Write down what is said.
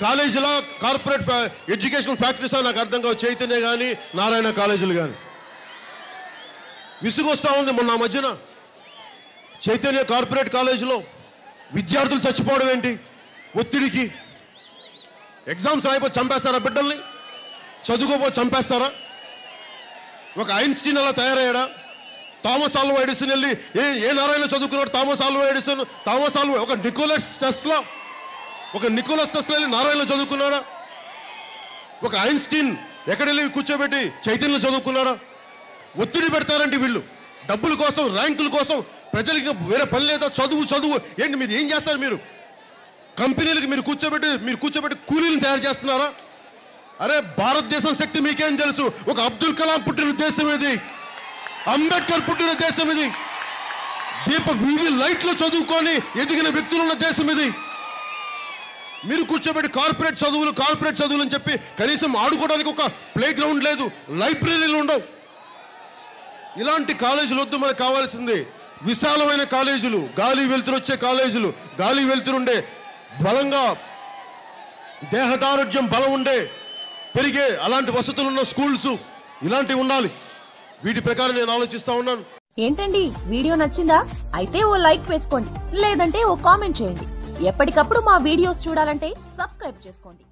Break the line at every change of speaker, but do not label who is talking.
కాలేజీలా corporate ఫ్యా- educational ఫ్యాక్టరీసా నాకు అర్థం కావు. చైతన్య కానీ నారాయణ కాలేజీలు కానీ విసుగొస్తా ఉంది మొన్న మధ్యన. చైతన్య కార్పొరేట్ కాలేజీలో విద్యార్థులు చచ్చిపోవడం ఏంటి? ఒత్తిడికి. ఎగ్జామ్స్ రాయిపోయి చంపేస్తారా బిడ్డల్ని? చదువుకోపోయి చంపేస్తారా? ఒక ఐన్స్టీన్ అలా తయారయ్యాడా? థామస్ ఆల్వా ఎడిసన్ వెళ్ళి ఏ ఏ నారాయణ చదువుకున్నాడు? Thomas Alva Edison Thomas Alva ఒక నికోలస్ టెస్లా ఒక నికోలస్ టెస్లా వెళ్ళి నారాయణలో చదువుకున్నాడా? ఒక ఐన్స్టీన్ ఎక్కడ వెళ్ళి కూర్చోబెట్టి చైతన్యలో చదువుకున్నాడా? ఒత్తిడి పెడతారంటే వీళ్ళు. డబ్బుల కోసం ర్యాంకుల కోసం ప్రజలకి వేరే పని లేదా? చదువు చదువు. ఏంటి మీరు ఏం చేస్తారు మీరు? కంపెనీలకు మీరు కూర్చోబెట్టి మీరు కూర్చోబెట్టి కూలీలను తయారు చేస్తున్నారా? అరే భారతదేశం శక్తి మీకేం తెలుసు? ఒక అబ్దుల్ కలాం పుట్టిన దేశం ఇది అంబేద్కర్ పుట్టిన దేశం ఇది. దీప వీధి లైట్లు చదువుకొని ఎదిగిన వ్యక్తులున్న దేశం ఇది. మీరు కూర్చోబెట్టి కార్పొరేట్ చదువులు కార్పొరేట్ చదువులు అని చెప్పి కనీసం ఆడుకోవడానికి ఒక ప్లే గ్రౌండ్ లేదు లైబ్రరీలు ఉండవు. ఇలాంటి కాలేజీలు వద్దు మనకు కావాల్సింది. విశాలమైన కాలేజీలు గాలి వెలుతురు వచ్చే కాలేజీలు గాలి వెలుతురుండే బలంగా దేహదారోగ్యం బలం ఉండే పెరిగే అలాంటి వసతులు ఉన్న స్కూల్స్ ఇలాంటివి ఉండాలి. వీటి ప్రకారం నేను ఆలోచిస్తా ఉన్నాను.
ఏంటండి? వీడియో నచ్చిందా? అయితే ఓ లైక్ వేసుకోండి. లేదంటే ఓ కామెంట్ చేయండి. ఎప్పటికప్పుడు మా వీడియోస్ చూడాలంటే సబ్స్క్రైబ్ చేసుకోండి.